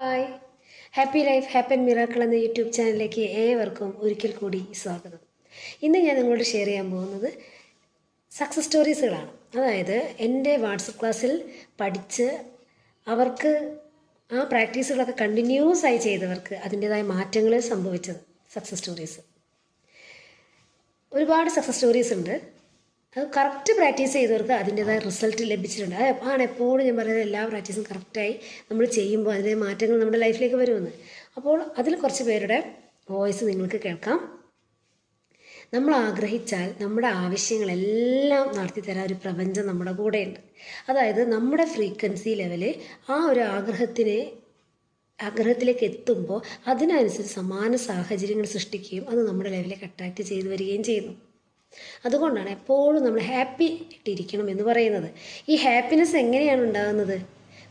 Hi happy life happen miracle എന്ന YouTube ചാനലിലേക്ക് ഏവർക്കും ഒരിക്കൽ കൂടി സ്വാഗതം. ഇന്ന് ഞാൻ നിങ്ങളോട് ഷെയർ ചെയ്യാൻ പോകുന്നത് സക്സസ് സ്റ്റോറീസുകളാണ് അതായത് എന്റെ വാട്സപ്പ് ക്ലാസ്സിൽ പഠിച്ച് അവർക്ക് ആ പ്രാക്ടീസുകളൊക്കെ കണ്ടിന്യൂസ് ആയി ചെയ്തവർക്ക് അതിന്റേതായ മാറ്റങ്ങൾ സംഭവിച്ചത് സക്സസ് സ്റ്റോറീസ് ഒരുപാട് സക്സസ് സ്റ്റോറീസ് ഉണ്ട്. അത് കറക്റ്റ് പ്രാക്ടീസ് ചെയ്തവർക്ക് അതിന്റെതായ റിസൾട്ട് ലഭിച്ചിട്ടുണ്ട്. അത് ആണ് എപ്പോഴും ഞാൻ പറയുന്നത് എല്ലാ പ്രാക്ടീസും കറക്റ്റായി നമ്മൾ ചെയ്യുമ്പോൾ അതിന്റെ മാറ്റങ്ങൾ നമ്മുടെ ലൈഫിലേക്ക് വരുമെന്ന്. അപ്പോൾ അതിൽ കുറച്ച് പേരുടെ വോയിസ് നിങ്ങൾക്ക് കേൾക്കാം. നമ്മൾ ആഗ്രഹിച്ചാൽ നമ്മുടെ ആവശ്യങ്ങളെല്ലാം നടത്തി തരാൻ ഒരു പ്രപഞ്ചം നമ്മുടെ കൂടെയുണ്ട്. അതായത് നമ്മുടെ ഫ്രീക്വൻസി ലെവൽ ആ ഒരു ആഗ്രഹത്തിനെ ആഗ്രഹത്തിലേക്ക് എത്തുമ്പോൾ അതിനനുസരിച്ച് സമാന സാഹചര്യങ്ങൾ സൃഷ്ടിക്കുകയും അത് നമ്മുടെ ലെവലിലേക്ക് അട്രാക്റ്റ് ചെയ്തു വരികയും ചെയ്യുന്നു. അതുകൊണ്ടാണ് എപ്പോഴും നമ്മൾ ഹാപ്പി ആയിട്ടിരിക്കണം എന്ന് പറയുന്നത്. ഈ ഹാപ്പിനെസ് എങ്ങനെയാണ് ഉണ്ടാകുന്നത്?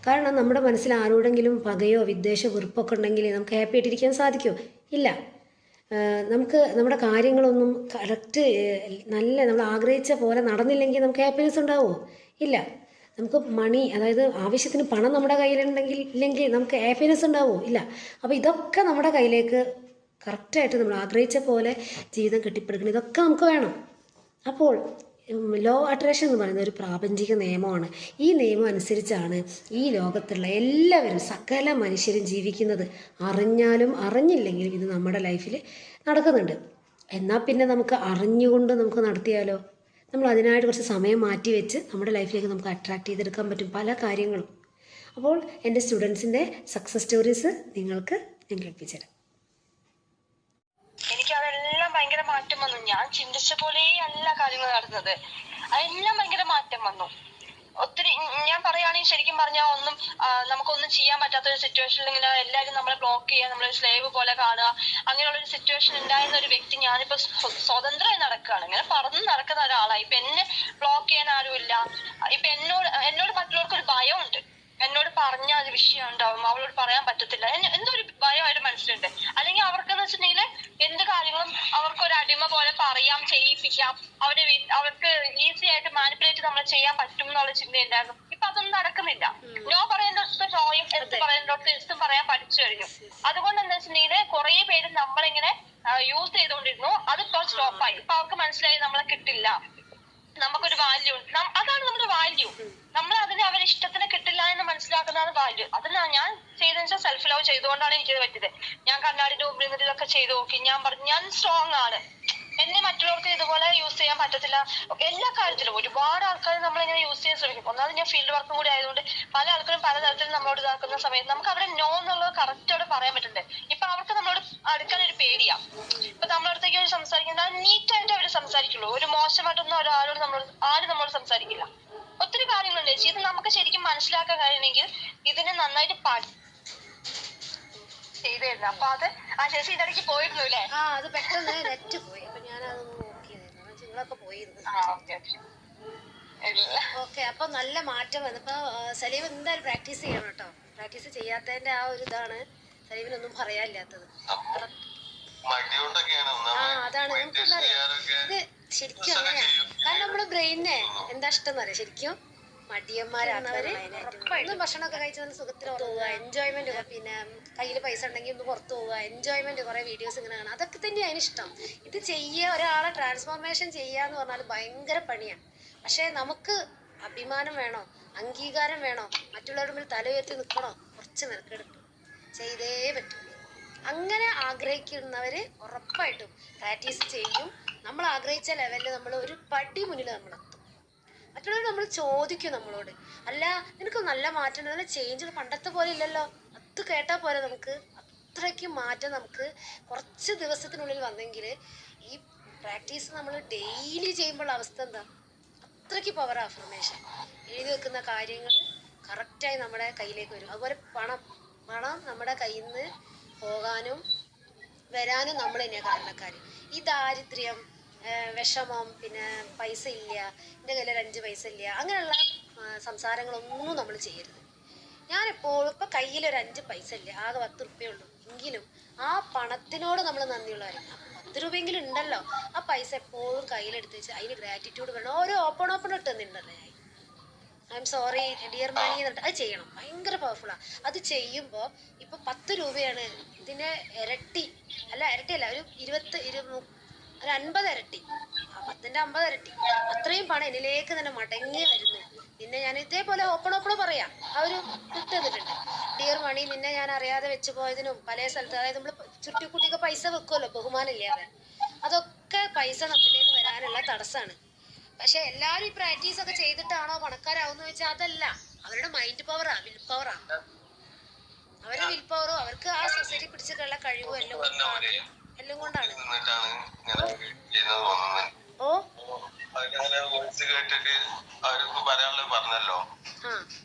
കാരണം നമ്മുടെ മനസ്സിൽ ആരോടെങ്കിലും പകയോ വിദ്വേഷ വെറുപ്പൊക്കെ ഉണ്ടെങ്കിൽ നമുക്ക് ഹാപ്പി ആയിട്ടിരിക്കാൻ സാധിക്കുമോ ഇല്ല. നമുക്ക് നമ്മുടെ കാര്യങ്ങളൊന്നും കറക്റ്റ് നല്ല നമ്മൾ ആഗ്രഹിച്ച പോലെ നടന്നില്ലെങ്കിൽ നമുക്ക് ഹാപ്പിനെസ് ഉണ്ടാവുമോ ഇല്ല. നമുക്ക് മണി അതായത് ആവശ്യത്തിന് പണം നമ്മുടെ കയ്യിലുണ്ടെങ്കിൽ ഇല്ലെങ്കിൽ നമുക്ക് ഹാപ്പിനെസ് ഉണ്ടാവുമോ ഇല്ല. അപ്പോൾ ഇതൊക്കെ നമ്മുടെ കയ്യിലേക്ക് കറക്റ്റായിട്ട് നമ്മൾ ആഗ്രഹിച്ച പോലെ ജീവിതം കെട്ടിപ്പടുക്കണം. ഇതൊക്കെ നമുക്ക് വേണം. അപ്പോൾ ലോ അട്രാക്ഷൻ എന്ന് പറയുന്ന ഒരു പ്രാപഞ്ചിക നിയമമാണ്. ഈ നിയമം അനുസരിച്ചാണ് ഈ ലോകത്തുള്ള എല്ലാവരും സകല മനുഷ്യരും ജീവിക്കുന്നത്. അറിഞ്ഞാലും അറിഞ്ഞില്ലെങ്കിലും ഇത് നമ്മുടെ ലൈഫിൽ നടക്കുന്നുണ്ട്. എന്നാൽ പിന്നെ നമുക്ക് അറിഞ്ഞുകൊണ്ട് നമുക്ക് നടത്തിയാലോ? നമ്മൾ അതിനായിട്ട് കുറച്ച് സമയം മാറ്റി വെച്ച് നമ്മുടെ ലൈഫിലേക്ക് നമുക്ക് അട്രാക്റ്റ് ചെയ്തെടുക്കാൻ പറ്റും പല കാര്യങ്ങളും. അപ്പോൾ എന്റെ സ്റ്റുഡൻസിന്റെ സക്സസ് സ്റ്റോറീസ് നിങ്ങൾക്ക് ഞാൻ കേൾപ്പിച്ചു എനിക്ക് അതെല്ലാം ഭയങ്കര മാറ്റം വന്നു. ഞാൻ ചിന്തിച്ച പോലെ അല്ല കാര്യങ്ങൾ നടന്നത്. അതെല്ലാം ഭയങ്കര മാറ്റം വന്നു. ഒത്തിരി ഞാൻ പറയുകയാണെങ്കിൽ ശരിക്കും പറഞ്ഞാൽ ഒന്നും നമുക്കൊന്നും ചെയ്യാൻ പറ്റാത്ത ഒരു സിറ്റുവേഷനിൽ ഇങ്ങനെ എല്ലാവരും നമ്മളെ ബ്ലോക്ക് ചെയ്യുക നമ്മളെ സ്ലേവ് പോലെ കാണുക അങ്ങനെയുള്ള ഒരു സിറ്റുവേഷൻ ഉണ്ടായിരുന്ന ഒരു വ്യക്തി ഞാനിപ്പോ സ്വ- പോലെ പറയാം ചെയ്യിപ്പിക്കാം. അവരെ അവർക്ക് ഈസി ആയിട്ട് മാനിപ്പുലേറ്റ് നമ്മൾ ചെയ്യാൻ പറ്റും എന്നുള്ള ചിന്തയുണ്ടായിരുന്നു ഇപ്പൊ അതൊന്നും നടക്കുന്നില്ല. നോ പറയുന്നിടത്ത് നോയും എടുത്ത് പറയുന്നിടത്ത് എടുത്തും പറയാൻ പഠിച്ചു കഴിഞ്ഞു. അതുകൊണ്ട് എന്താ വെച്ചിട്ടുണ്ടെങ്കിൽ കുറെ പേര് നമ്മളിങ്ങനെ യൂസ് ചെയ്തുകൊണ്ടിരുന്നു. അതിപ്പോ സ്റ്റോപ്പായി ഇപ്പൊ അവർക്ക് മനസ്സിലായി നമ്മളെ കിട്ടില്ല. നമുക്കൊരു വാല്യൂ ഉണ്ട്. അതാണ് നമ്മുടെ വാല്യൂ നമ്മൾ അതിനെ അവരെ ഇഷ്ടത്തിന് കിട്ടില്ല എന്ന് മനസ്സിലാക്കുന്നതാണ് വാല്യൂ അത് ഞാൻ- ഞാൻ ചെയ്തെന്ന് വെച്ചാൽ സെൽഫ് ലവ് ചെയ്തുകൊണ്ടാണ് എനിക്കത് പറ്റിയത്. ഞാൻ കണ്ണാടിന്റെ മുമ്പിൽ നിന്നിട്ട് ഇതൊക്കെ ചെയ്തു നോക്കി. ഞാൻ പറഞ്ഞു ഞാൻ സ്ട്രോങ് ആണ്. എന്നെ മറ്റുള്ളവർക്ക് ഇതുപോലെ യൂസ് ചെയ്യാൻ പറ്റത്തില്ല. എല്ലാ കാര്യത്തിലും ഒരുപാട് ആൾക്കാർ നമ്മളിങ്ങനെ യൂസ് ചെയ്യാൻ ശ്രമിക്കും. ഒന്നാമത് ഞാൻ ഫീൽഡ് വർക്കും കൂടി ആയതുകൊണ്ട് പല ആൾക്കാരും പല തരത്തിൽ നമ്മളോട് ഇതാക്കുന്ന സമയത്ത് നമുക്ക് അവിടെ നോ എന്നുള്ളത് കറക്റ്റ് അവിടെ പറയാൻ പറ്റണ്ടേ ഇപ്പൊ അവർക്ക് നമ്മളോട് അടുക്കാൻ ഒരു പേടിയാ. ഇപ്പൊ നമ്മളടുത്തേക്ക് അവർ സംസാരിക്കുന്നത് നീറ്റ് ആയിട്ട് അവർ സംസാരിക്കുള്ളൂ. ഒരു മോശമായിട്ടൊന്നും ഒരാളോട് നമ്മളോട് ആരും നമ്മളോട് സംസാരിക്കില്ല. ഒത്തിരി കാര്യങ്ങളുണ്ട് ചേച്ചി. ഇത് നമുക്ക് ശരിക്കും മനസ്സിലാക്കാൻ കഴിയണമെങ്കിൽ ഇതിനെ നന്നായിട്ട് പഠി ചെയ്തായിരുന്നു അപ്പൊ അത് ആ ചേച്ചി ഇതിടയ്ക്ക് പോയിരുന്നു അല്ലേ? ആ അത് പെട്ടെന്ന് നെറ്റ് പോയി. നിങ്ങളൊക്കെ പോയിരുന്നു. ഓക്കെ അപ്പൊ നല്ല മാറ്റം വന്നു. ഇപ്പൊ സലീം എന്തായാലും പ്രാക്ടീസ് ചെയ്യണം കേട്ടോ. പ്രാക്ടീസ് ചെയ്യാത്തതിന്റെ ആ ഒരു ഇതാണ് സലീമിനൊന്നും പറയാനില്ലാത്തത്. ആ അതാണ്. നമുക്കെന്താ ഇത് ശരിക്കും അങ്ങനെയാണ് കാരണം നമ്മുടെ ബ്രെയിനെ എന്താ ഇഷ്ടം അറിയാം. ശരിക്കും മടിയന്മാരാണവര് ഒന്ന് ഭക്ഷണമൊക്കെ കഴിച്ച് നല്ല സുഖത്തിൽ പോവുക എൻജോയ്മെന്റ് പിന്നെ കയ്യിൽ പൈസ ഉണ്ടെങ്കിൽ ഒന്ന് പുറത്തു പോവുക. എൻജോയ്മെന്റ് കുറെ വീഡിയോസ് ഇങ്ങനെ കാണാം. അതൊക്കെ തന്നെയാണ് ഇഷ്ടം. ഇത് ചെയ്യുക ഒരാളെ ട്രാൻസ്ഫോർമേഷൻ ചെയ്യുക എന്ന് പറഞ്ഞാൽ ഭയങ്കര പണിയാണ് പക്ഷേ നമുക്ക് അഭിമാനം വേണോ? അംഗീകാരം വേണോ? മറ്റുള്ളവരുടെ മുന്നിൽ തല ഉയർത്തി നിൽക്കണോ? കുറച്ച് മെനക്കെടുക്കും. ചെയ്തേ പറ്റൂ. അങ്ങനെ ആഗ്രഹിക്കുന്നവർ ഉറപ്പായിട്ടും പ്രാക്ടീസ് ചെയ്യും. നമ്മൾ ആഗ്രഹിച്ച ലെവലിൽ നമ്മൾ ഒരു പടി മുന്നിൽ നമ്മൾ എത്തും മറ്റുള്ളവർ നമ്മൾ ചോദിക്കും നമ്മളോട്. അല്ല നിനക്ക് നല്ല മാറ്റം നല്ല ചേഞ്ച് പണ്ടത്തെ പോലെ ഇല്ലല്ലോ. അത് കേട്ടാൽ പോലെ നമുക്ക്. അത്രയ്ക്ക് മാറ്റം നമുക്ക് കുറച്ച് ദിവസത്തിനുള്ളിൽ വന്നെങ്കിൽ ഈ പ്രാക്ടീസ് നമ്മൾ ഡെയിലി ചെയ്യുമ്പോൾ അവസ്ഥ എന്താ? അത്രയ്ക്ക് പവർ അഫർമേഷൻ എഴുതി വെക്കുന്ന കാര്യങ്ങൾ കറക്റ്റായി നമ്മുടെ കയ്യിലേക്ക് വരും. അതുപോലെ പണം. പണം നമ്മുടെ കയ്യിൽ നിന്ന് പോകാനും വരാനും നമ്മൾ തന്നെയാണ് കാരണക്കാർ ഈ ദാരിദ്ര്യം വിഷമം പിന്നെ പൈസ ഇല്ല എന്റെ കയ്യിൽ അഞ്ച് പൈസ ഇല്ല അങ്ങനെയുള്ള സംസാരങ്ങളൊന്നും നമ്മൾ ചെയ്യരുത്. ഞാൻ എപ്പോഴും ഇപ്പം കയ്യിൽ ഒരു അഞ്ച് പൈസ ഇല്ല ആകെ പത്ത് റുപ്യേ ഉള്ളൂ. എങ്കിലും ആ പണത്തിനോട് നമ്മൾ നന്ദിയുള്ളവരാണ്. പത്ത് രൂപയെങ്കിലും ഉണ്ടല്ലോ ആ പൈസ എപ്പോഴും കയ്യിലെടുത്ത് വെച്ച് അതിന് ഗ്രാറ്റിറ്റ്യൂഡ് വേണം. ഓരോ ഓപ്പൺ ഓപ്പൺ ഇട്ടുന്നുണ്ടല്ലോ ഞാൻ. I am sorry dear money എന്നിട്ട് അത് ചെയ്യണം. ഭയങ്കര പവർഫുള്ളാണ് അത് ചെയ്യുമ്പോൾ ഇപ്പം പത്ത് രൂപയാണ് ഇതിനെ ഇരട്ടി അല്ല ഇരട്ടിയല്ല ഒരു ഇരുപത്തി ഇരു ഒരു അൻപത് ഇരട്ടി ആ പത്തിന്റെ അമ്പത് ഇരട്ടി അത്രയും പണം എന്നിലേക്ക് തന്നെ മടങ്ങി വരുന്നു പിന്നെ ഞാൻ ഇതേപോലെ ഓപ്പൺ ഓപ്പൺ പറയാം ആ ഒരു കിട്ട് ഡിയർ മണി നിന്നെ ഞാൻ അറിയാതെ വെച്ചു പോയതിനും പല സ്ഥലത്ത് അതായത് നമ്മൾ ചുറ്റിക്കുട്ടിയൊക്കെ പൈസ വെക്കുമല്ലോ ബഹുമാനം ഇല്ലാതെ അതൊക്കെ പൈസ നമ്മളിലേക്ക് വരാനുള്ള തടസ്സമാണ് പക്ഷെ എല്ലാവരും ഈ പ്രാക്ടീസ് ഒക്കെ ചെയ്തിട്ടാണോ പണക്കാരാവുന്ന ചോദിച്ചാൽ അതല്ല അവരുടെ മൈൻഡ് പവറാ വിൽ പവറാ അവരുടെ വിൽ പവറോ അവർക്ക് ആ സൊസൈറ്റി പിടിച്ചിട്ടുള്ള കഴിവും എല്ലാം എല്ലാം കൊണ്ടാണ്. ഓ?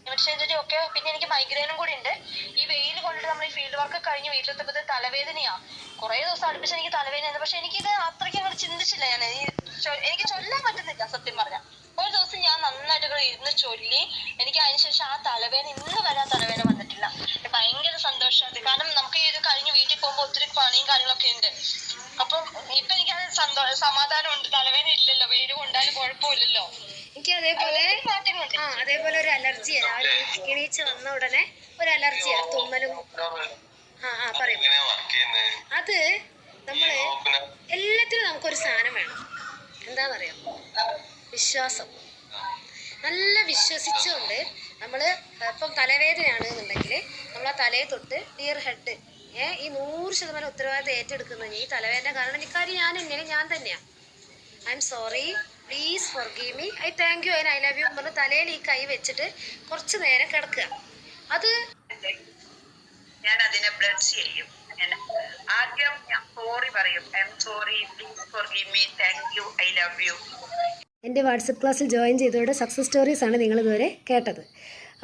പക്ഷേ ഒക്കെ പിന്നെ എനിക്ക് മൈഗ്രെയിനും കൂടി ഉണ്ട്. ഈ വെയിൽ കൊണ്ടിട്ട് നമ്മൾ ഈ ഫീൽഡ് വർക്ക് കഴിഞ്ഞ് വീട്ടിലെത്തുമ്പോൾ തലവേദനയാ. കുറെ ദിവസം അടുപ്പിച്ച് എനിക്ക് തലവേദന പക്ഷെ എനിക്കിത് അത്രയ്ക്ക് അങ്ങനെ ചിന്തിച്ചില്ല ഞാൻ എനിക്ക് ചൊല്ലാൻ പറ്റുന്നില്ല സത്യം പറഞ്ഞാൽ ഒരു ദിവസം ഞാൻ നന്നായിട്ട് ഇവിടെ ഇരുന്ന് ചൊല്ലി എനിക്ക് അതിനുശേഷം ആ തലവേദന ഇന്ന് വരെ ആ തലവേദന വന്നിട്ടില്ല. ഭയങ്കര അതേപോലെ ആ അതേപോലെ ഒരു അലർജി രാവിലെ എണീച്ച് വന്ന ഉടനെ ഒരു അലർജിയാ തുമ്മലും. ആ ആ പറയും. അത് നമ്മൾ എല്ലാത്തിനും നമുക്കൊരു സാധനം വേണം. എന്താ എന്താണെന്നറിയാം വിശ്വാസം. നല്ല വിശ്വസിച്ചുകൊണ്ട് നമ്മൾ ഇപ്പം തലവേദനയാണ് എന്നുണ്ടെങ്കിൽ നമ്മൾ ആ തലയെ തൊട്ട് ഡിയർ ഹെഡ് ഏ ഈ നൂറ് ശതമാനം ഉത്തരവാദിത്തം ഏറ്റെടുക്കുന്നു ഈ തലവേദന കാരണം ഇക്കാര്യം ഞാൻ എങ്ങനെ ഞാൻ തന്നെയാണ് I am sorry please forgive me I thank you I love you പറഞ്ഞ് തലയിൽ ഈ കൈ വെച്ചിട്ട് കുറച്ച് നേരം കിടക്കുക. അത് ഞാൻ അതിനെ ബ്ലഡ് ചെയ്യും. ആദ്യം ഞാൻ സോറി പറയും. I am sorry please forgive me thank you I love you എന്റെ വാട്സപ്പ് ക്ലാസ്സിൽ ജോയിൻ ചെയ്തവരുടെ സക്സസ് സ്റ്റോറീസ് ആണ് നിങ്ങൾ നിങ്ങളിതുവരെ കേട്ടത്.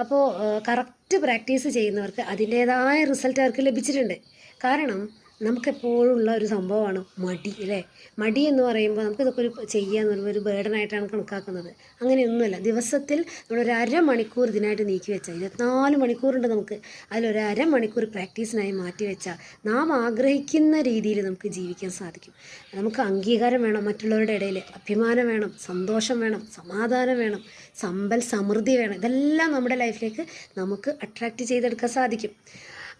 അപ്പോൾ കറക്റ്റ് പ്രാക്ടീസ് ചെയ്യുന്നവർക്ക് അതിന്റേതായ റിസൾട്ട് അവർക്ക് ലഭിച്ചിട്ടുണ്ട്. കാരണം നമുക്കെപ്പോഴും ഉള്ള ഒരു സംഭവമാണ് മടി അല്ലേ? മടി എന്ന് പറയുമ്പോൾ നമുക്ക് ഇതൊക്കെ ഒരു ചെയ്യുക എന്ന് പറയുമ്പോൾ ഒരു ബേർഡനായിട്ടാണ് കണക്കാക്കുന്നത്. അങ്ങനെയൊന്നുമല്ല. ദിവസത്തിൽ നമ്മളൊരു അരമണിക്കൂർ ഇതിനായിട്ട് നീക്കി വെച്ചാൽ ഇരുപത്തിനാല് മണിക്കൂറുണ്ട് നമുക്ക് അതിലൊരു അരമണിക്കൂർ പ്രാക്ടീസിനായി മാറ്റി വെച്ചാൽ നാം ആഗ്രഹിക്കുന്ന രീതിയിൽ നമുക്ക് ജീവിക്കാൻ സാധിക്കും. നമുക്ക് അംഗീകാരം വേണം മറ്റുള്ളവരുടെ ഇടയിൽ. അഭിമാനം വേണം സന്തോഷം വേണം സമാധാനം വേണം സമ്പൽ സമൃദ്ധി വേണം. ഇതെല്ലാം നമ്മുടെ ലൈഫിലേക്ക് നമുക്ക് അട്രാക്റ്റ് ചെയ്തെടുക്കാൻ സാധിക്കും.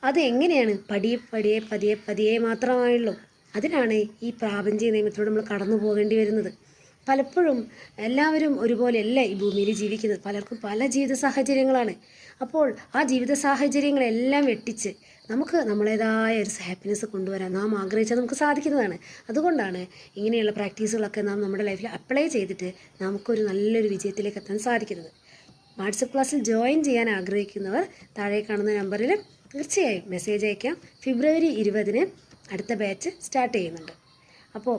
അത് എങ്ങനെയാണ് പടിയെ പടിയെ പതിയെ പതിയെ മാത്രമായുള്ളൂ. അതിനാണ് ഈ പ്രാപഞ്ചിക നിയമത്തിലൂടെ നമ്മൾ കടന്നു പോകേണ്ടി വരുന്നത്. പലപ്പോഴും എല്ലാവരും ഒരുപോലെയല്ല ഈ ഭൂമിയിൽ ജീവിക്കുന്നത്. പലർക്കും പല ജീവിത സാഹചര്യങ്ങളാണ്. അപ്പോൾ ആ ജീവിത സാഹചര്യങ്ങളെല്ലാം വെട്ടിച്ച് നമുക്ക് നമ്മളേതായ ഒരു ഹാപ്പിനെസ് കൊണ്ടുവരാൻ നാം ആഗ്രഹിച്ചാൽ നമുക്ക് സാധിക്കുന്നതാണ്. അതുകൊണ്ടാണ് ഇങ്ങനെയുള്ള പ്രാക്ടീസുകളൊക്കെ നാം നമ്മുടെ ലൈഫിൽ അപ്ലൈ ചെയ്തിട്ട് നമുക്കൊരു നല്ലൊരു വിജയത്തിലേക്ക് എത്താൻ സാധിക്കുന്നത്. വാട്സപ്പ് ക്ലാസ്സിൽ ജോയിൻ ചെയ്യാൻ ആഗ്രഹിക്കുന്നവർ താഴെ കാണുന്ന നമ്പറിൽ തീർച്ചയായും മെസ്സേജ് അയക്കാം. ഫെബ്രുവരി ഇരുപതിന് അടുത്ത ബാച്ച് സ്റ്റാർട്ട് ചെയ്യുന്നുണ്ട്. അപ്പോൾ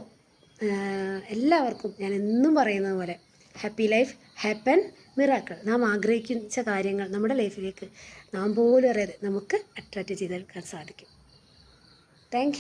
എല്ലാവർക്കും ഞാൻ എന്നും പറയുന്നത് പോലെ ഹാപ്പി ലൈഫ് ഹാപ്പൻ മിറാക്കൾ നാം ആഗ്രഹിക്കുന്ന കാര്യങ്ങൾ നമ്മുടെ ലൈഫിലേക്ക് നാം പോലും അറിയാതെ നമുക്ക് അട്രാക്റ്റ് ചെയ്തെടുക്കാൻ സാധിക്കും. താങ്ക്